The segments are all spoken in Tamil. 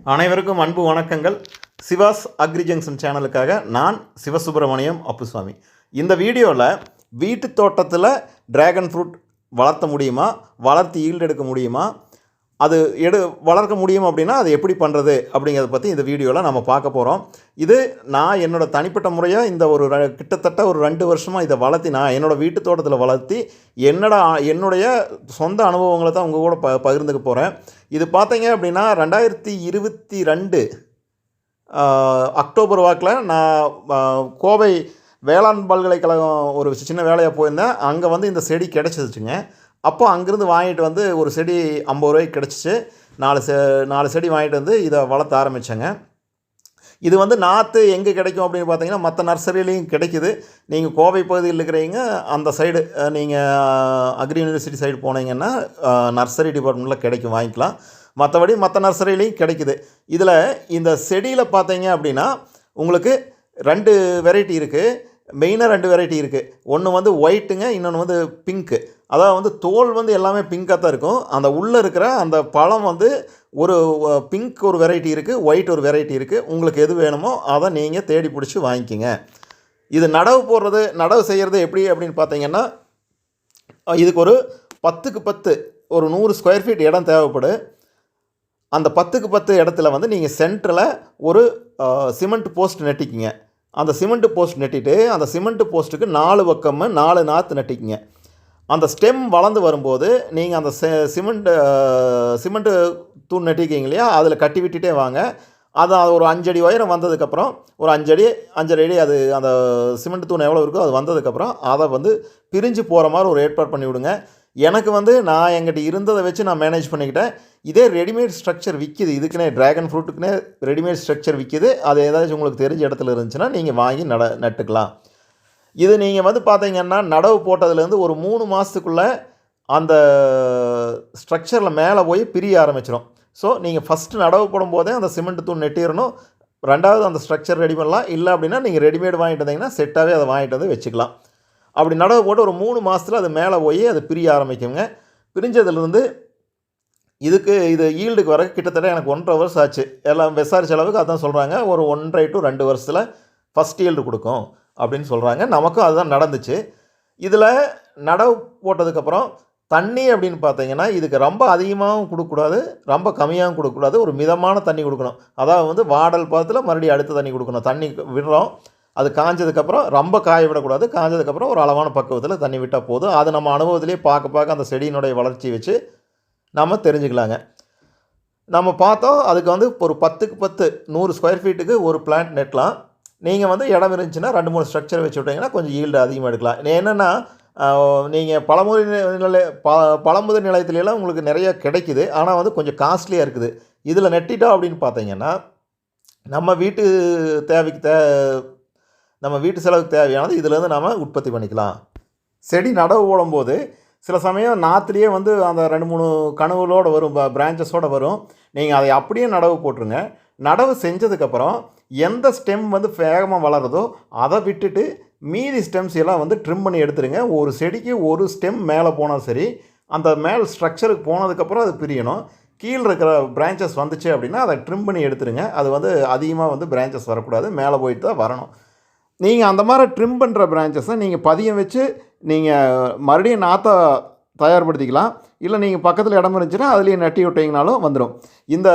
அனைவருக்கும் அன்பு வணக்கங்கள். சிவாஸ் அக்ரி ஜங்ஷன் சேனலுக்காக நான் சிவசுப்பிரமணியம் அப்புசுவாமி. இந்த வீடியோவில் வீட்டு தோட்டத்தில் டிராகன் ஃப்ரூட் வளர்த்த முடியுமா? வளர்த்து ஈல்டு எடுக்க முடியுமா? அது எடு வளர்க்க முடியும் அப்படின்னா அது எப்படி பண்ணுறது அப்படிங்கிறத பற்றி இந்த வீடியோவில் நம்ம பார்க்க போகிறோம் இது நான் என்னோட தனிப்பட்ட முறையாக இந்த ஒரு கிட்டத்தட்ட ஒரு ரெண்டு வருஷமாக இதை வளர்த்தி நான் என்னோட வீட்டு தோட்டத்தில் வளர்த்தி என்னோட என்னுடைய சொந்த அனுபவங்களை தான் உங்கள் கூட ப பகிர்ந்துக்க போகிறேன் இது பார்த்தீங்க அப்படின்னா ரெண்டாயிரத்தி இருபத்தி ரெண்டு அக்டோபர் வாக்கில் நான் கோவை வேளாண் பல்கலைக்கழகம் ஒரு சின்ன வேலையாக போயிருந்தேன். அங்கே வந்து இந்த செடி கிடச்சிருச்சுங்க. அப்போ அங்கேருந்து வாங்கிட்டு வந்து ஒரு செடி ஐம்பது ரூபாய்க்கு கிடச்சிச்சு. நாலு செ நாலு செடி வாங்கிட்டு வந்து இதை வளர்த்த ஆரம்பித்தேங்க இது வந்து நாற்று எங்கே கிடைக்கும் அப்படின்னு பார்த்தீங்கன்னா மற்ற நர்சரிலையும் கிடைக்குது. நீங்கள் கோவை பகுதியில் இருக்கிறீங்க அந்த சைடு நீங்கள் அக்ரி யூனிவர்சிட்டி சைடு போனீங்கன்னா நர்சரி டிபார்ட்மெண்ட்டில் கிடைக்கும் வாங்கிக்கலாம். மற்றபடி மற்ற நர்சரிலையும் கிடைக்கிது. இதில் இந்த செடியில் பார்த்தீங்க அப்படின்னா உங்களுக்கு ரெண்டு வெரைட்டி இருக்குது மெயினாக ரெண்டு வெரைட்டி இருக்குது ஒன்று வந்து ஒயிட்டுங்க இன்னொன்று வந்து பிங்க்கு அதாவது வந்து தோல் வந்து எல்லாமே பிங்காக தான் இருக்கும். அந்த உள்ளே இருக்கிற அந்த பழம் வந்து ஒரு பிங்க் ஒரு வெரைட்டி இருக்குது ஒயிட் ஒரு வெரைட்டி இருக்குது உங்களுக்கு எது வேணுமோ அதை நீங்கள் தேடி பிடிச்சி வாங்கிக்கோங்க. இது நடவு போடுறது நடவு செய்கிறது எப்படி அப்படின்னு பார்த்தீங்கன்னா இதுக்கு ஒரு பத்துக்கு பத்து ஒரு நூறு ஸ்கொயர் ஃபீட் இடம் தேவைப்படும் அந்த பத்துக்கு பத்து இடத்துல வந்து நீங்கள் சென்டரில் ஒரு சிமெண்ட் போஸ்ட் நட்டிக்கிங்க. அந்த சிமெண்ட் போஸ்ட் நட்டிட்டு அந்த சிமெண்ட் போஸ்ட்டுக்கு நாலு பக்கமும் நாலு நாற்று நட்டிக்கிங்க. அந்த ஸ்டெம் வளர்ந்து வரும்போது நீங்கள் அந்த சிமெண்ட் சிமெண்ட்டு தூண் நட்டிருக்கீங்க இல்லையா? அதில் கட்டி விட்டுட்டே வாங்க. அது அது ஒரு அஞ்சடி உயரம் வந்ததுக்கப்புறம் ஒரு அஞ்சடி அஞ்சரை அடி அது அந்த சிமெண்ட் தூண் எவ்வளோ இருக்கோ அது வந்ததுக்கப்புறம் அதை வந்து பிரிஞ்சு போகிற மாதிரி ஒரு ஏற்பாடு பண்ணி விடுங்க. எனக்கு வந்து நான் எங்கிட்ட இருந்ததை வச்சு நான் மேனேஜ் பண்ணிக்கிட்டேன். இதே ரெடிமேட் ஸ்ட்ரக்சர் விற்கிது இதுக்குனே ட்ராகன் ஃப்ரூட்டுக்குன்னே ரெடிமேட் ஸ்ட்ரக்சர் விற்கிது அது ஏதாச்சும் உங்களுக்கு தெரிஞ்ச இடத்துல இருந்துச்சுன்னா நீங்கள் வாங்கி நட நட்டுக்கலாம். இது நீங்கள் வந்து பார்த்தீங்கன்னா நடவு போட்டதுலேருந்து ஒரு மூணு மாதத்துக்குள்ளே அந்த ஸ்ட்ரக்சரில் மேலே போய் பிரிய ஆரம்பிச்சிடும் ஸோ நீங்கள் ஃபஸ்ட்டு நடவு போடும்போதே அந்த சிமெண்ட் தூண் நெட்டிடணும் ரெண்டாவது அந்த ஸ்ட்ரக்சர் ரெடி பண்ணலாம். இல்லை அப்படின்னா நீங்கள் ரெடிமேட் வாங்கிட்டு வந்தீங்கன்னா செட்டாகவே அதை வாங்கிட்டு வந்து வச்சுக்கலாம். அப்படி நடவு போட்டு ஒரு மூணு மாதத்தில் அது மேலே போய் அது பிரிய ஆரம்பிக்குங்க. பிரிஞ்சதுலேருந்து இதுக்கு இது ஈல்டுக்கு வர கிட்டத்தட்ட எனக்கு ஒன்றரை வருஷம் ஆச்சு. எல்லாம் விசாரிச்ச அளவுக்கு அதான் சொல்கிறாங்க ஒரு ஒன்றரை டு ரெண்டு வருஷத்தில் ஃபஸ்ட் ஈல்டு கொடுக்கும். அப்படின்னு சொல்கிறாங்க நமக்கும் அதுதான் நடந்துச்சு. இதில் நடவு போட்டதுக்கப்புறம் தண்ணி அப்படின்னு பார்த்தீங்கன்னா இதுக்கு ரொம்ப அதிகமாகவும் கொடுக்கக்கூடாது ரொம்ப கம்மியாகவும் கொடுக்கக்கூடாது. ஒரு மிதமான தண்ணி கொடுக்கணும். அதாவது வந்து வாடல் பாதத்தில் மறுபடியும் அடுத்த தண்ணி கொடுக்கணும். தண்ணி விடுறோம். அது காஞ்சதுக்கப்புறம் ரொம்ப காய விடக்கூடாது. காஞ்சதுக்கப்புறம் ஒரு அளவான பக்குவத்தில் தண்ணி விட்டால் போதும். அது நம்ம அனுபவத்திலே பார்க்க பார்க்க அந்த செடியினுடைய வளர்ச்சி வச்சு நம்ம தெரிஞ்சுக்கலாங்க. நம்ம பார்த்தோம் அதுக்கு வந்து ஒரு பத்துக்கு பத்து நூறு ஸ்கொயர் ஃபீட்டுக்கு ஒரு பிளான்ட் நெட்டலாம். நீங்கள் வந்து இடம் இருந்துச்சுன்னா ரெண்டு மூணு ஸ்ட்ரக்சர் வச்சு விட்டிங்கன்னா கொஞ்சம் ஈல்டு அதிகமாக எடுக்கலாம். என்னென்னா நீங்கள் பழமுதிர் நிலை ப பழமுதிர் நிலையத்துலலாம் உங்களுக்கு நிறைய கிடைக்குது. ஆனால் வந்து கொஞ்சம் காஸ்ட்லியாக இருக்குது. இதில் நெட்டிட்டோம் அப்படின்னு பார்த்தீங்கன்னா நம்ம வீட்டு தேவைக்கு தே நம்ம வீட்டு செலவுக்கு தேவையானது இதுலேருந்து நாம் உற்பத்தி பண்ணிக்கலாம். செடி நடவு போடும்போது சில சமயம் நாற்றுலேயே வந்து அந்த ரெண்டு மூணு கனவுகளோடு வரும் பிரான்ச்சஸோடு வரும். நீங்கள் அதை அப்படியே நடவு போட்டுருங்க. நடவு செஞ்சதுக்கப்புறம் எந்த ஸ்டெம் வந்து வேகமாக வளருதோ அதை விட்டுட்டு மீதி ஸ்டெம்ஸ் எல்லாம் வந்து ட்ரிம் பண்ணி எடுத்துருங்க. ஒரு செடிக்கு ஒரு ஸ்டெம் மேலே போனால் சரி அந்த மேல் ஸ்ட்ரக்சருக்கு போனதுக்கப்புறம் அது பிரியணும். கீழே இருக்கிற பிரான்ச்சஸ் வந்துச்சு அப்படின்னா அதை ட்ரிம் பண்ணி எடுத்துருங்க. அது வந்து அதிகமாக வந்து பிரான்ச்சஸ் வரக்கூடாது. மேலே போயிட்டு தான் வரணும். நீங்கள் அந்த மாதிரி ட்ரிம் பண்ணுற பிரான்ச்சஸை நீங்கள் பதியம் வச்சு நீங்கள் மறுபடியும் நாற்றை தயார்படுத்திக்கலாம். இல்லை நீங்கள் பக்கத்தில் இடம் இருந்துச்சுன்னா அதுலேயே நட்டி விட்டீங்கனாலும் வந்துடும் இந்த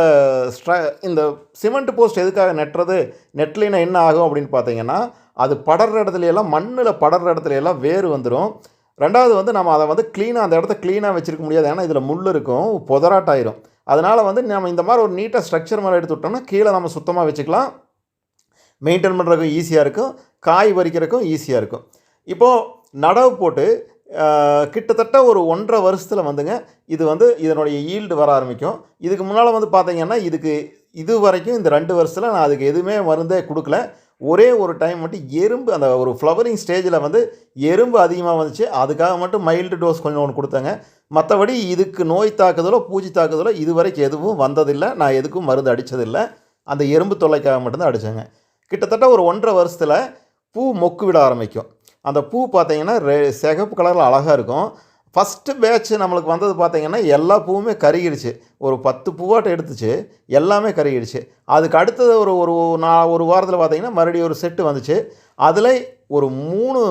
ஸ்ட்ர இந்த சிமெண்ட் போஸ்ட் எதுக்காக நெட்டுறது? நெட்லினா என்ன ஆகும் அப்படின்னு பார்த்தீங்கன்னா அது படர்ற இடத்துல எல்லாம் மண்ணில் படர்ற இடத்துல எல்லாம் வேர் வந்துடும் ரெண்டாவது வந்து நம்ம அதை வந்து க்ளீனாக அந்த இடத்த க்ளீனாக வச்சுருக்க முடியாது. ஏன்னா இதில் முள் இருக்கும் புதராட்டாயிரும். அதனால் வந்து நம்ம இந்த மாதிரி ஒரு நீட்டாக ஸ்ட்ரக்சர் மேலே எடுத்து விட்டோம்னா கீழே நம்ம சுத்தமாக வச்சுக்கலாம். மெயின்டைன் பண்ணுறதுக்கும் ஈஸியாக இருக்கும். காய் பறிக்கிறதுக்கும் ஈஸியாக இருக்கும். இப்போது நடவு போட்டு கிட்டத்தட்ட ஒரு ஒன்றரை வருஷத்தில் வந்துங்க இது வந்து இதனுடைய ஈல்டு வர ஆரம்பிக்கும். இதுக்கு முன்னால் வந்து பார்த்தீங்கன்னா இதுக்கு இது வரைக்கும் இந்த ரெண்டு வருஷத்தில் நான் அதுக்கு எதுவுமே மருந்தே கொடுக்கல. ஒரே ஒரு டைம் மட்டும் எறும்பு அந்த ஒரு ஃப்ளவரிங் ஸ்டேஜில் வந்து எறும்பு அதிகமாக வந்துச்சு. அதுக்காக மட்டும் மைல்டு டோஸ் கொஞ்சம் ஒன்று கொடுத்தாங்க. மற்றபடி இதுக்கு நோய் தாக்குதலோ பூச்சி தாக்குதலோ இது வரைக்கும் எதுவும் வந்ததில்லை. நான் எதுக்கும் மருந்து அடித்ததில்லை அந்த எறும்பு தொல்லைக்காக மட்டும்தான் அடித்தேங்க கிட்டத்தட்ட ஒரு ஒன்றரை வருஷத்தில் பூ மொக்கு விட ஆரம்பிக்கும். அந்த பூ பார்த்தீங்கன்னா ரெ சிகப்பு கலரில் அழகாக இருக்கும். ஃபஸ்ட்டு பேட்ச் நம்மளுக்கு வந்தது பார்த்திங்கன்னா எல்லா பூவுமே கருகிடுச்சு. ஒரு பத்து பூவாட்டம் எடுத்துச்சு. எல்லாமே கருகிடுச்சு. அதுக்கு அடுத்தது ஒரு ஒரு நான் ஒரு வாரத்தில் பார்த்தீங்கன்னா மறுபடியும் ஒரு செட்டு வந்துச்சு. அதில் ஒரு மூணு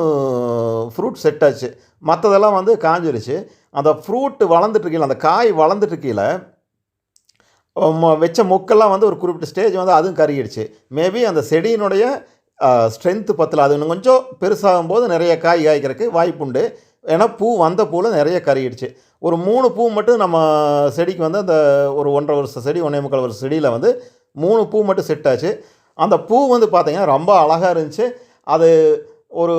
ஃப்ரூட் செட் ஆச்சு. மற்றதெல்லாம் வந்து காஞ்சிருச்சு. அந்த ஃப்ரூட்டு வளர்ந்துட்டுருக்கீங்கள அந்த காய் வளர்ந்துட்டுருக்கீல வச்ச மொக்கெல்லாம் வந்து ஒரு குறிப்பிட்ட ஸ்டேஜ் வந்து அதுவும் கருகிடுச்சு. மேபி அந்த செடியினுடைய ஸ்ட்ரென்த்து பத்தில். அது இன்னும் கொஞ்சம் பெருசாகும் போது நிறைய காய் காய்க்கிறதுக்கு வாய்ப்புண்டு. ஏன்னா பூ வந்த பூவில் நிறைய கறியிடுச்சு ஒரு மூணு பூ மட்டும் நம்ம செடிக்கு வந்து அந்த ஒரு ஒன்றரை வருஷம் செடி ஒன்றே முக்கால் வருஷம் செடியில் வந்து மூணு பூ மட்டும் செட் ஆச்சு. அந்த பூ வந்து பார்த்திங்கன்னா ரொம்ப அழகாக இருந்துச்சு. அது ஒரு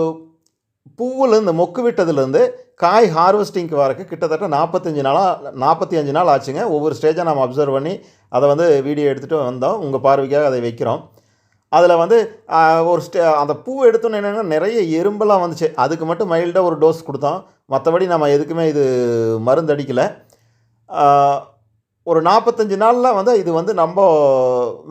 பூவிலேருந்து மொக்கு விட்டதுலேருந்து காய் ஹார்வெஸ்டிங்க்கு வரக்கு கிட்டத்தட்ட நாற்பத்தஞ்சு நாளாக நாற்பத்தி அஞ்சு நாள் ஆச்சுங்க. ஒவ்வொரு ஸ்டேஜாக நம்ம அப்சர்வ் பண்ணி அதை வந்து வீடியோ எடுத்துகிட்டு வந்தோம். உங்கள் பார்வைக்காக அதை வைக்கிறோம். அதில் வந்து ஒரு ஸ்டே அந்த பூ எடுத்தோன்னு என்னென்னா நிறைய எறும்பெல்லாம் வந்துச்சு. அதுக்கு மட்டும் மைல்டாக ஒரு டோஸ் கொடுத்தோம் மற்றபடி நம்ம எதுக்குமே இது மருந்து அடிக்கலை. ஒரு நாற்பத்தஞ்சு நாளில் வந்து இது வந்து நம்ம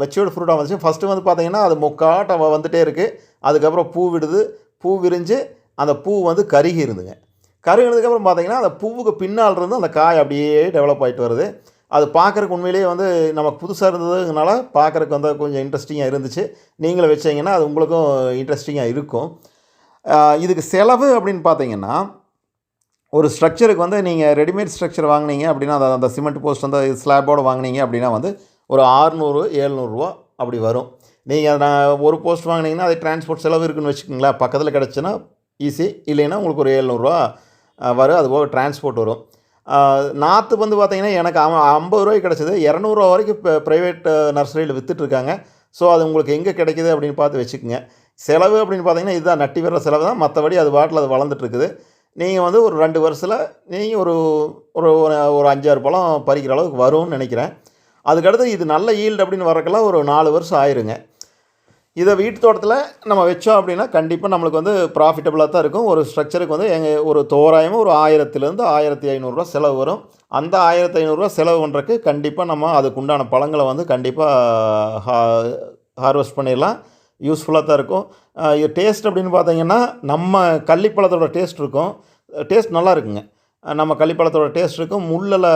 மெச்சூர்டு ஃப்ரூட்டாக வந்துச்சு. ஃபஸ்ட்டு வந்து பார்த்திங்கன்னா அது முக்காட்டம் வந்துகிட்டே இருக்குது அதுக்கப்புறம் பூ விடுது. பூ விரிஞ்சு அந்த பூ வந்து கருகி இருந்துங்க. கருகினதுக்கப்புறம் பார்த்திங்கன்னா அந்த பூவுக்கு பின்னால் இருந்து அந்த காய் அப்படியே டெவலப் ஆகிட்டு வருது. அது பார்க்குறக்கு உண்மையிலேயே வந்து நமக்கு புதுசாக இருந்ததுனால பார்க்குறக்கு வந்து கொஞ்சம் இன்ட்ரெஸ்டிங்காக இருந்துச்சு. நீங்களும் வச்சிங்கன்னா அது உங்களுக்கும் இன்ட்ரெஸ்டிங்காக இருக்கும். இதுக்கு செலவு அப்படின்னு பார்த்தீங்கன்னா ஒரு ஸ்ட்ரக்சருக்கு வந்து நீங்கள் ரெடிமேட் ஸ்ட்ரக்சர் வாங்கினீங்க அப்படின்னா அந்த அந்த சிமெண்ட் போஸ்ட் வந்து ஸ்லாபோடு வாங்கினீங்க அப்படின்னா வந்து ஒரு ஆறுநூறு ஏழ்நூறுரூவா அப்படி வரும். நீங்கள் நான் ஒரு போஸ்ட் வாங்கினீங்கன்னா அது டிரான்ஸ்போர்ட் செலவு இருக்குன்னு வச்சுக்கோங்களேன். பக்கத்தில் கிடச்சுன்னா ஈஸி இல்லைன்னா உங்களுக்கு ஒரு ஏழ்நூறுரூவா வரும். அது போக டிரான்ஸ்போர்ட் வரும். நாற்று வந்து பார்த்திங்கன்னா எனக்கு ஐம்பது ரூபாய்க்கு கிடச்சிது. இரநூறுவா வரைக்கும் இப்போ ப்ரைவேட் நர்சரியில் விற்றுட்ருக்காங்க ஸோ அது உங்களுக்கு எங்கே கிடைக்கிது அப்படின்னு பார்த்து வச்சுக்கோங்க. செலவு அப்படின்னு பார்த்தீங்கன்னா இதுதான் நட்டி வர்ற செலவு தான். மற்றபடி அது வாட்டில் அது வளர்ந்துட்டுருக்குது நீங்கள் வந்து ஒரு ரெண்டு வருஷத்தில் நீங்கள் ஒரு ஒரு ஒரு அஞ்சாறு பழம் பறிக்கிற அளவுக்கு வரும்னு நினைக்கிறேன். அதுக்கடுத்து இது நல்ல ஈல்டு அப்படின்னு வரக்கெல்லாம் ஒரு நாலு வருஷம் ஆயிருங்க. இதை வீட்டு தோட்டத்தில் நம்ம வச்சோம் அப்படின்னா கண்டிப்பாக நம்மளுக்கு வந்து ப்ராஃபிட்டபுளாக தான் இருக்கும். ஒரு ஸ்ட்ரக்சருக்கு வந்து எங்கள் ஒரு தோராயமாக ஒரு ஆயிரத்துலேருந்து ஆயிரத்தி ஐநூறுரூவா செலவு வரும். அந்த ஆயிரத்தி ஐநூறுரூவா செலவு பண்ணுறக்கு கண்டிப்பாக நம்ம அதுக்கு உண்டான பழங்களை வந்து கண்டிப்பாக ஹா ஹார்வெஸ்ட் பண்ணிடலாம். யூஸ்ஃபுல்லாக தான் இருக்கும். இது டேஸ்ட் அப்படின்னு பார்த்தீங்கன்னா நம்ம கள்ளிப்பழத்தோட டேஸ்ட் இருக்கும். டேஸ்ட் நல்லா இருக்குங்க. நம்ம கள்ளிப்பழத்தோட டேஸ்ட் இருக்கும். முள்ளில்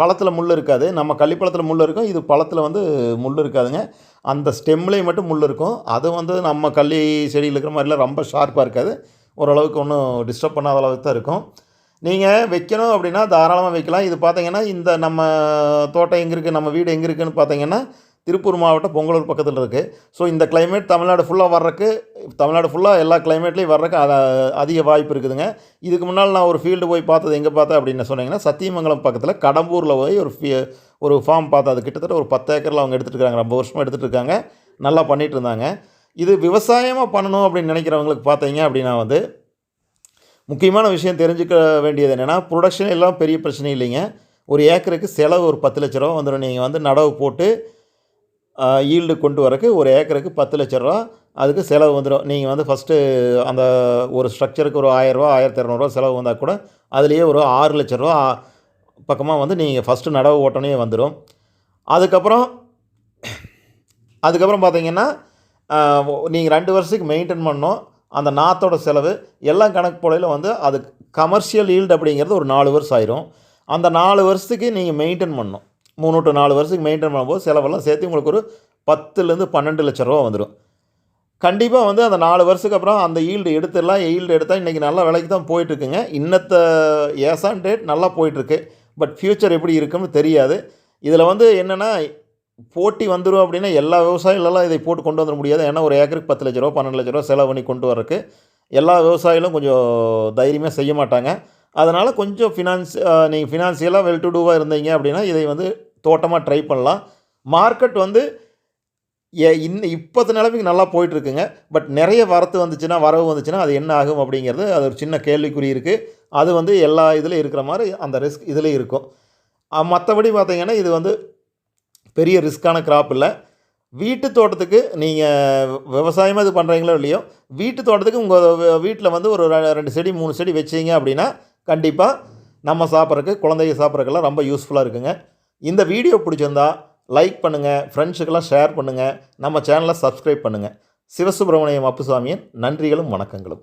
பழத்தில் முள் இருக்காது. நம்ம கள்ளிப்பழத்தில் முள் இருக்கும். இது பழத்தில் வந்து முள் இருக்காதுங்க. அந்த ஸ்டெம்லேயும் மட்டும் முள் இருக்கும். அது வந்து நம்ம கள்ளி செடியில் இருக்கிற மாதிரிலாம் ரொம்ப ஷார்ப்பாக இருக்காது. ஓரளவுக்கு ஒன்றும் டிஸ்டர்ப் பண்ணாத அளவுக்கு தான் இருக்கும். நீங்கள் வைக்கணும் அப்படின்னா தாராளமாக வைக்கலாம். இது பார்த்தீங்கன்னா இந்த நம்ம தோட்டம் எங்கே இருக்குது நம்ம வீடு எங்கே இருக்குதுன்னு பார்த்தீங்கன்னா திருப்பூர் மாவட்டம் பொங்கலூர் பக்கத்தில் இருக்குது ஸோ இந்த கிளைமேட் தமிழ்நாடு ஃபுல்லாக வர்றதுக்கு தமிழ்நாடு ஃபுல்லாக எல்லா கிளைமேட்லேயும் வர்றதுக்கு அதிக வாய்ப்பு இருக்குதுங்க. இதுக்கு முன்னால் நான் ஒரு ஃபீல்டு போய் பார்த்தது எங்கே பார்த்தேன் அப்படின்னு சொன்னீங்கன்னா சத்தியமங்கலம் பக்கத்தில் கடம்பூரில் போய் ஒரு ஃபீ ஒரு ஃபார்ம் பார்த்தா அது கிட்டத்தட்ட ஒரு பத்து ஏக்கரில் அவங்க எடுத்துகிட்டு இருக்காங்க. ரொம்ப வருஷமாக எடுத்துகிட்டு இருக்காங்க. நல்லா பண்ணிகிட்டு இருந்தாங்க. இது விவசாயமாக பண்ணணும் அப்படின்னு நினைக்கிறவங்களுக்கு பார்த்தீங்க அப்படின்னா வந்து முக்கியமான விஷயம் தெரிஞ்சுக்க வேண்டியது என்னென்னா ப்ரொடக்ஷன் எல்லாம் பெரிய பிரச்சனை இல்லைங்க. ஒரு ஏக்கருக்கு செலவு ஒரு பத்து லட்ச ரூபா வந்துடும். நீங்கள் வந்து நடவு போட்டு ஈல்டு கொண்டு வரக்கு ஒரு ஏக்கருக்கு பத்து லட்ச ரூபா. அதுக்கு செலவு வந்துடும் நீங்கள் வந்து ஃபஸ்ட்டு அந்த ஒரு ஸ்ட்ரக்சருக்கு ஒரு ஆயிரரூவா ஆயிரத்தி இரநூறுவா செலவு வந்தால் கூட அதுலேயே ஒரு ஆறு லட்ச ரூபா பக்கமாக வந்து நீங்கள் ஃபஸ்ட்டு நடவு ஓட்டனே வந்துடும் அதுக்கப்புறம் அதுக்கப்புறம் பார்த்தீங்கன்னா நீங்கள் ரெண்டு வருஷத்துக்கு மெயின்டைன் பண்ணோம் அந்த நாற்றோட செலவு எல்லாம் கணக்கு போலையில் வந்து அது கமர்ஷியல் ஈல்டு அப்படிங்கிறது ஒரு நாலு வருஷம் ஆயிரும். அந்த நாலு வருஷத்துக்கு நீங்கள் மெயின்டைன் பண்ணணும். மூணு டு நாலு வருஷத்துக்கு மெயின்டைன் பண்ணும்போது செலவெல்லாம் சேர்த்து உங்களுக்கு ஒரு பத்துலேருந்து பன்னெண்டு லட்ச ரூபா வந்துடும் கண்டிப்பாக வந்து அந்த நாலு வருஷத்துக்கு அப்புறம் அந்த ஈல்டு எடுத்துடலாம். ஈல்டு எடுத்தால் இன்றைக்கி நல்ல விலைக்கு தான் போயிட்டுருக்குங்க. இன்னத்த ஏசான் டேட் நல்லா போயிட்டுருக்கு. பட் ஃப்யூச்சர் எப்படி இருக்குன்னு தெரியாது. இதில் வந்து என்னென்னா போட்டி வந்துடும் அப்படின்னா எல்லா விவசாயிகளெல்லாம் இதை போட்டு கொண்டு வந்துட முடியாது. ஏன்னா ஒரு ஏக்கருக்கு பத்து லட்ச ரூபா பன்னெண்டு லட்ச ரூபா செலவு பண்ணி கொண்டு வரக்கு எல்லா விவசாயிகளும் கொஞ்சம் தைரியமாக செய்ய மாட்டாங்க. அதனால் கொஞ்சம் ஃபினான்ஸ் நீங்கள் ஃபினான்சியலாக வெல் டு டூவாக இருந்தீங்க அப்படின்னா இதை வந்து தோட்டமாக ட்ரை பண்ணலாம். மார்க்கெட் வந்து ஏ இன்னும் இப்போத்த நிலைமைக்கு நல்லா போயிட்டுருக்குங்க. பட் நிறைய வரத்து வந்துச்சுன்னா வரவு வந்துச்சுன்னா அது என்ன ஆகும் அப்படிங்கிறது அது ஒரு சின்ன கேள்விக்குறி இருக்குது அது வந்து எல்லா இதுலேயும் இருக்கிற மாதிரி அந்த ரிஸ்க் இதில் இருக்கும். மற்றபடி பார்த்திங்கன்னா இது வந்து பெரிய ரிஸ்க்கான கிராப் இல்லை. வீட்டு தோட்டத்துக்கு நீங்கள் விவசாயமாக இது பண்ணுறீங்களோ இல்லையோ வீட்டு தோட்டத்துக்கு உங்கள் வீட்டில் வந்து ஒரு ரெண்டு செடி மூணு செடி வச்சிங்க அப்படின்னா கண்டிப்பாக நம்ம சாப்பிட்றதுக்கு குழந்தைங்க சாப்பிட்றதுக்கெல்லாம் ரொம்ப யூஸ்ஃபுல்லாக இருக்குங்க. இந்த வீடியோ பிடிச்சிருந்தா லைக் பண்ணுங்கள் ஃப்ரெண்ட்ஸுக்கெல்லாம் ஷேர் பண்ணுங்கள் நம்ம சேனலை சப்ஸ்கிரைப் பண்ணுங்கள் சிவசுப்பிரமணியம் அப்புசாமியின் நன்றிகளும் வணக்கங்களும்.